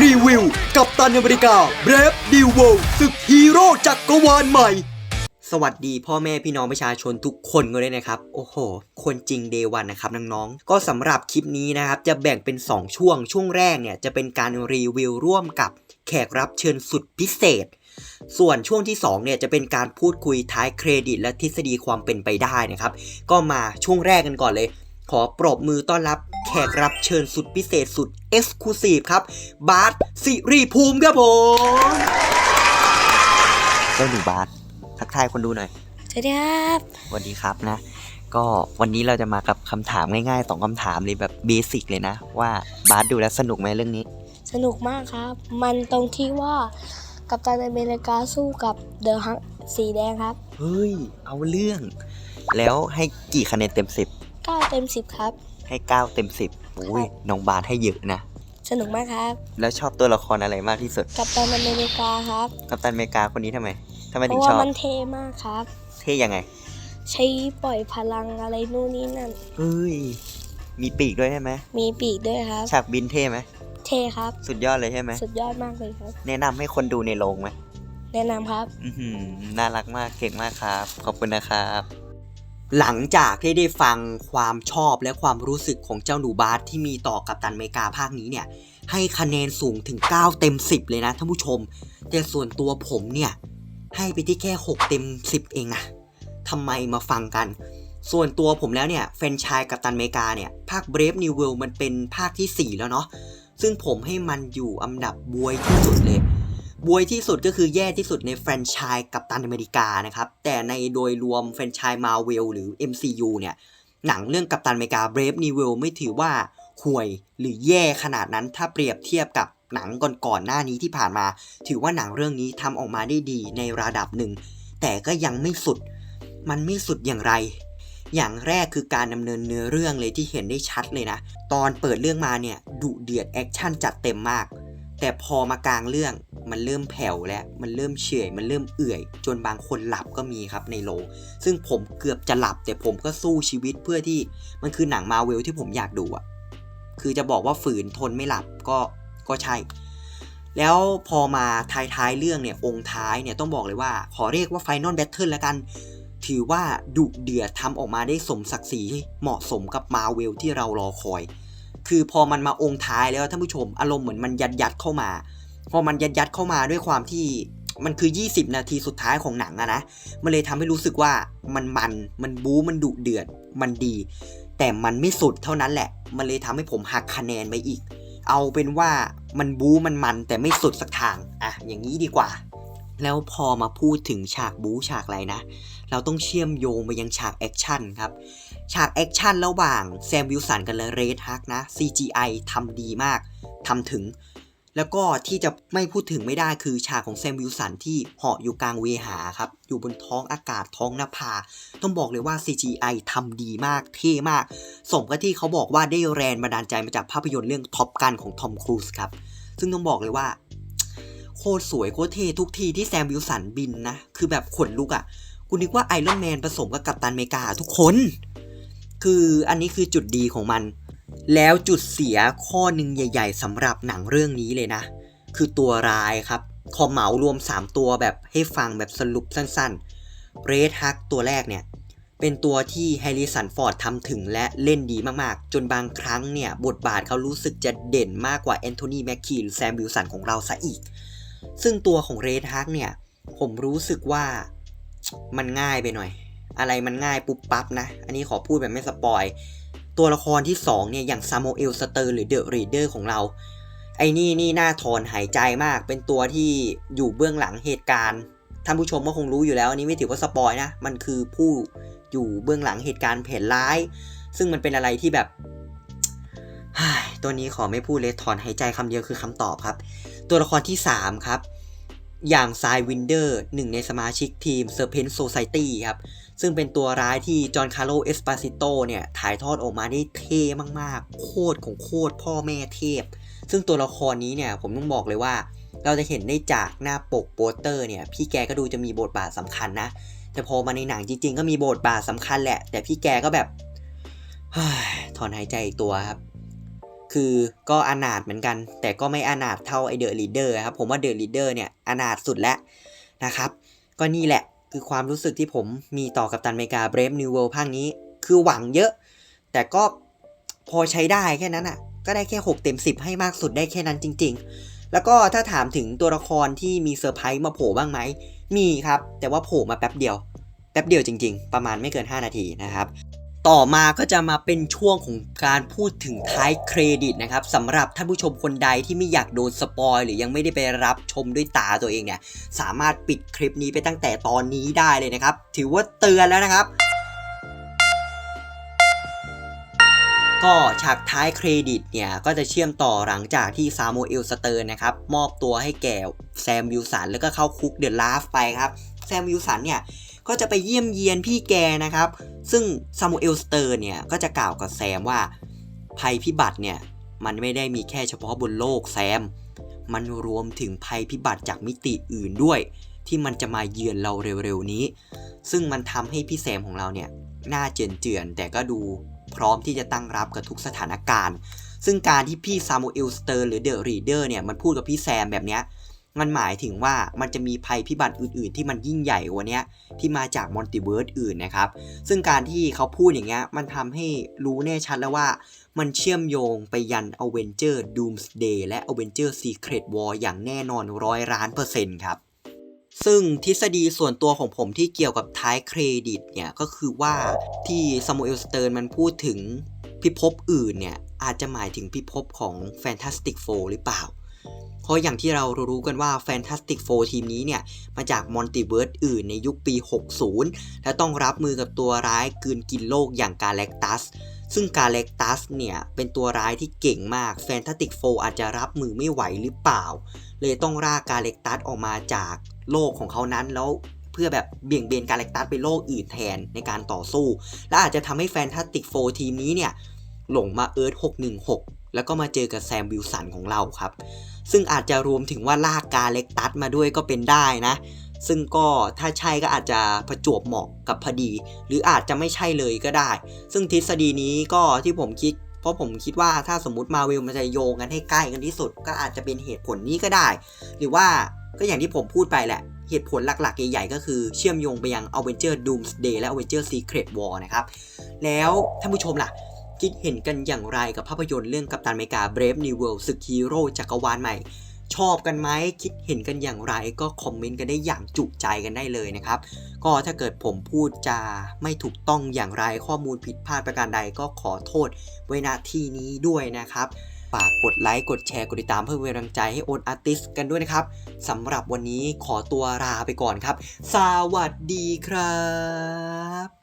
รีวิว กับตันอเมริกาเบรฟดิวโวศึกฮีโร่จักรวาลใหม่ สวัสดีพ่อแม่พี่น้องประชาชนทุกคนกันเลยนะครับ โอ้โห คนจริงเดวันนะครับน้องๆ ก็สำหรับคลิปนี้นะครับ จะแบ่งเป็น 2 ช่วง ช่วงแรกเนี่ย จะเป็นการรีวิวร่วมกับแขกรับเชิญสุดพิเศษส่วนช่วงที่2เนี่ยจะเป็นการพูดคุยท้ายเครดิตและทฤษฎีความเป็นไปได้นะครับ ก็มาช่วงแรกกันก่อนเลย ขอปรบมือต้อนรับแขกรับเชิญสุดพิเศษสุดเอ็กซ์คลูซีฟครับ บาสสิริภูมิครับผมเจ้าหนูบาสทักทายคนดูหน่อยสวัสดีครับสวัสดีครับนะ ก็วันนี้เราจะมากับคำถามง่ายๆสองคำถามเลยแบบเบสิกเลยนะ ว่าบาสดูแล้วสนุกไหมเรื่องนี้ สนุกมากครับ มันตรงที่ว่ากัปตันอเมริกาสู้กับเดอะฮักสีแดงครับ เฮ้ย เอาเรื่อง แล้วให้กี่คะแนนเต็ม9 เต็ม10ครับ10ให้9เต็ม10โอ้ยน้องบาสให้เยอะนะ สนุกมากครับ แล้วชอบตัวละครอะไรมากที่สุด กัปตันอเมริกาครับ กัปตันอเมริกาคนนี้ทำไมทำไมเพถึงราะชว่าอบ มันเท่มากครับ เท่ยังไง ใช้ปล่อยพลังอะไรนู่นนี่นั่น เฮ้ย มีปีกด้วยใช่ไหมมีปีกด้วยครับ ฉากบินเท่ไหมเท่ครับ สุดยอดเลยใช่ไหมสุดยอดมากเลยครับ แนะนำให้คนดูในโรงไหมแนะนำครับ อื้อหือน่ารักมากเก่งมากครับ ขอบคุณนะครับ หลังจากที่ได้ฟังความชอบและความรู้สึกของเจ้าหนูบาสที่มีต่อกับตันเมกาภาคนี้เนี่ย ให้คะแนนสูงถึง 9 เต็ม 10 เลยนะท่านผู้ชม แต่ส่วนตัวผมเนี่ย ให้ไปที่แค่ 6 เต็ม 10 เองนะทำไมมาฟังกัน ส่วนตัวผมแล้วเนี่ยแฟนชายกับตันเมกาเนี่ย ภาค Brave New World มันเป็นภาคที่ 4 แล้วเนาะซึ่งผมให้มันอยู่อันดับบวยที่สุดเลย บวยที่สุดก็คือแย่ที่สุดในแฟรนไชส์กับตันอเมริกานะครับ แต่ในโดยรวมแฟรนไชส์มาเวลหรือ MCU เนี่ย หนังเรื่องกัปตันอเมริกา Brave New World ไม่ถือว่าห่วยหรือแย่ขนาดนั้นถ้าเปรียบเทียบกับหนังก่อนๆหน้านี้ที่ผ่านมา ถือว่าหนังเรื่องนี้ทำออกมาได้ดีในระดับหนึ่ง แต่ก็ยังไม่สุด มันไม่สุดอย่างไร อย่างแรกคือการดำเนินเนื้อเรื่องเลยที่เห็นได้ชัดเลยนะ ตอนเปิดเรื่องมาเนี่ยดุเดือดแอคชั่นจัดเต็มมาก แต่พอมากลางเรื่องมันเริ่มแผ่วแล้วมันเริ่มเฉอยมันเริ่มเอื่อย จนบางคนหลับก็มีครับในโรงซึ่งผมเกือบจะหลับ แต่ผมก็สู้ชีวิตเพื่อที่มันคือหนังมาเวลที่ผมอยากดูอะคือจะบอกว่าฝืนทนไม่หลับก็ก็ใช่ แล้วพอมาท้ายๆเรื่องเนี่ยองค์ท้ายเนี่ยต้องบอกเลยว่า ขอเรียกว่า Final Battle แล้วกัน ถือว่าดุเดือดทำออกมาได้สมศักดิ์ศรีเหมาะสมกับมาเวลที่เรารอคอย คือพอมันมาองค์ท้ายแล้วท่านผู้ชมอารมณ์เหมือนมันยัดยัดเข้ามา พอมันยัดยัดเข้ามาด้วยความที่มันคือ 20 นาทีสุดท้ายของหนังอะนะ มันเลยทำให้รู้สึกว่ามันมัน มันบู๊ มันดุเดือด มันดี แต่มันไม่สุดเท่านั้นแหละ มันเลยทำให้ผมหักคะแนนไปอีก เอาเป็นว่ามันบู๊ มันมันแต่ไม่สุดสักทางอะอย่างนี้ดีกว่า แล้วพอมาพูดถึงฉากบู๊ฉากอะไรนะ เราต้องเชื่อมโยงไปยังฉากแอคชั่นครับ ฉากแอคชั่นระหว่างแซมวิลสันกับเลเรดฮักนะ CGI ทำดีมากทำถึง แล้วก็ที่จะไม่พูดถึงไม่ได้คือฉากของแซมวิลสันที่เหาะอยู่กลางเวหาครับ อยู่บนท้องอากาศท้องนภา ต้องบอกเลยว่า CGI ทำดีมากเท่มาก สมกับที่เขาบอกว่าได้แรงบันดาลใจมาจากภาพยนตร์เรื่องท็อปกันของทอมครูซครับ ซึ่งต้องบอกเลยว่าโคตรสวยโคตรเท่ทุกทีที่แซมวิลสันบินนะ คือแบบขนลุกอะ่ะกูนึกว่าไอรอนแมนผสมกับกัปตันเมกาทุกคน คืออันนี้คือจุดดีของมัน แล้วจุดเสียข้อหนึ่งใหญ่ ๆสำหรับหนังเรื่องนี้เลยนะ คือตัวร้ายครับขอเหมารวม 3 ตัวแบบให้ฟังแบบสรุปสั้นๆเรดฮักตัวแรกเนี่ย เป็นตัวที่แฮร์ริสันฟอร์ดทำถึงและเล่นดีมากๆ จนบางครั้งเนี่ย บทบาทเขารู้สึกจะเด่นมากกว่าแอนโทนีแมคคีหรือแซมวิลสันของเราซะอีก ซึ่งตัวของเรดฮักเนี่ย ผมรู้สึกว่ามันง่ายไปหน่อย อะไรมันง่ายปุ๊บปั๊บนะ อันนี้ขอพูดแบบไม่สปอย ตัวละครที่ 2 เนี่ย อย่างซามเอลสเตอร์หรือเดอะรีเดอร์ของเรา ไอ้นี่นี่น่าถอนหายใจมาก เป็นตัวที่อยู่เบื้องหลังเหตุการณ์ ท่านผู้ชมก็คงรู้อยู่แล้ว อันนี้ไม่ถือว่าสปอยนะ มันคือผู้อยู่เบื้องหลังเหตุการณ์แผนร้าย ซึ่งมันเป็นอะไรที่แบบตัวนี้ขอไม่พูดเลยถอนหายใจคำเดียวคือคำตอบครับ ตัวละครที่ 3 ครับ อย่างซายวินเดอร์หนึ่งในสมาชิกทีม Serpent Society ครับ ซึ่งเป็นตัวร้ายที่จอห์นคาร์โลเอสปาซิโตเนี่ย ถ่ายทอดออกมาได้เท่มากๆ โคตรของโคตรพ่อแม่เทพ ซึ่งตัวละครนี้เนี่ย ผมต้องบอกเลยว่า เราจะเห็นได้จากหน้าปกโปสเตอร์เนี่ย พี่แกก็ดูจะมีบทบาทสำคัญนะ แต่พอมาในหนังจริง ๆ ก็มีบทบาทสำคัญแหละ แต่พี่แกก็แบบถอนหายใจอีกตัวครับ คือก็อนาถเหมือนกัน แต่ก็ไม่อนาถเท่าไอเดอะลีดเดอร์ครับผมว่าเดอะลีดเดอร์เนี่ยอนาถสุดแล้วนะครับ ก็นี่แหละคือความรู้สึกที่ผมมีต่อกับตันเมกา Brave New World ภาคนี้ คือหวังเยอะ แต่ก็พอใช้ได้แค่นั้นอะ ก็ได้แค่ 6 เต็ม 10 ให้มากสุดได้แค่นั้นจริง ๆ แล้วก็ถ้าถามถึงตัวละครที่มีเซอร์ไพรส์มาโผล่บ้างไหม มีครับ แต่ว่าโผล่มาแป๊บเดียว แป๊บเดียวจริง ๆ ประมาณไม่เกิน 5 นาทีนะครับ ต่อมาก็จะมาเป็นช่วงของการพูดถึงท้ายเครดิตนะครับสำหรับท่านผู้ชมคนใดที่ไม่อยากโดนสปอยหรือยังไม่ได้ไปรับชมด้วยตาตัวเองเนี่ยสามารถปิดคลิปนี้ไปตั้งแต่ตอนนี้ได้เลยนะครับ ถือว่าเตือนแล้วนะครับก็ฉากท้ายเครดิตเนี่ย ก็จะเชื่อมต่อหลังจากที่ซามูเอลสเตอร์นะครับ มอบตัวให้แก่แซมวิลสัน แล้วก็เข้าคุกเดอะลาฟไปครับ แซมวิลสันเนี่ย ก็จะไปเยี่ยมเยียนพี่แกนะครับ ซึ่งซามูเอลสเตอร์เนี่ยก็จะกล่าวกับแซมว่า ภัยพิบัติเนี่ยมันไม่ได้มีแค่เฉพาะบนโลกแซม มันรวมถึงภัยพิบัติจากมิติอื่นด้วย ที่มันจะมาเยือนเราเร็วๆนี้ ซึ่งมันทำให้พี่แซมของเราเนี่ยหน้าเจนเจือนแต่ก็ดูพร้อมที่จะตั้งรับกับทุกสถานการณ์ ซึ่งการที่พี่ซามูเอลสเตอร์หรือเดอะรีเดอร์เนี่ยมันพูดกับพี่แซมแบบเนี้ย มันหมายถึงว่ามันจะมีภัยพิบัติอื่นๆ ที่มันยิ่งใหญ่กว่านี้ที่มาจากมัลติเวิร์สอื่นนะครับ ซึ่งการที่เขาพูดอย่างเงี้ยมันทำให้รู้แน่ชัดแล้วว่า มันเชื่อมโยงไปยัน a v e n g e r Doomsday และ a v e n g e r Secret War อย่างแน่นอนร้อยล้านเปอร์เซ็นต์ครับซึ่งทฤษฎีส่วนตัวของผมที่เกี่ยวกับท้ายเครดิตเนี่ย ก็คือว่าที่ซามูเอลสเตอร์นมันพูดถึงพิภพอื่นเนี่ย อาจจะหมายถึงพิภพของ Fantastic Four หรือเปล่า เพราะอย่างที่เรารู้กันว่า Fantastic Four ทีมนี้เนี่ย มาจากมัลติเวิร์สอื่นในยุคปี 60 และต้องรับมือกับตัวร้ายกืนกินโลกอย่างกาแล็กตัส ซึ่งกาแล็กตัสเนี่ย เป็นตัวร้ายที่เก่งมาก Fantastic Four อาจจะรับมือไม่ไหวหรือเปล่า เลยต้องรากกาเล็กตัสออกมาจากโลกของเขานั้นแล้วเพื่อแบบเบี่ยงเบนกาเล็กตัสไปโลกอื่นแทนในการต่อสู้ และอาจจะทำให้แฟนตาสติกโฟทีมนี้เนี่ย หลงมาเอิร์ธ616 แล้วก็มาเจอกับแซมวิลสันของเราครับ ซึ่งอาจจะรวมถึงว่าลากกาเล็กตัสมาด้วยก็เป็นได้นะ ซึ่งก็ถ้าใช่ก็อาจจะประจวบเหมาะกับพอดี หรืออาจจะไม่ใช่เลยก็ได้ ซึ่งทฤษฎีนี้ก็ที่ผมคิด เพราะผมคิดว่าถ้าสมมติมาเวลมันจะโยงกันให้ใกล้กันที่สุด ก็อาจจะเป็นเหตุผลนี้ก็ได้ หรือว่าก็อย่างที่ผมพูดไปแหละเหตุผลหลักๆ ใหญ่ๆ ก็คือเชื่อมโยงไปยัง Avenger Doomsday และ Avenger Secret War นะครับ แล้วท่านผู้ชมล่ะ คิดเห็นกันอย่างไรกับภาพยนตร์เรื่องกัปตันอเมริกา Brave New World ศึกฮีโร่จักรวาลใหม่ ชอบกันไหมคิดเห็นกันอย่างไรก็คอมเมนต์กันได้อย่างจุใจกันได้เลยนะครับ ก็ถ้าเกิดผมพูดจาไม่ถูกต้องอย่างไรข้อมูลผิดพลาดประการใดก็ขอโทษไว้ณที่นี้ด้วยนะครับฝากกดไลค์กดแชร์กดติดตามเพื่อเป็นกำลังใจให้โอนอาร์ติสกันด้วยนะครับสำหรับวันนี้ขอตัวลาไปก่อนครับ สวัสดีครับ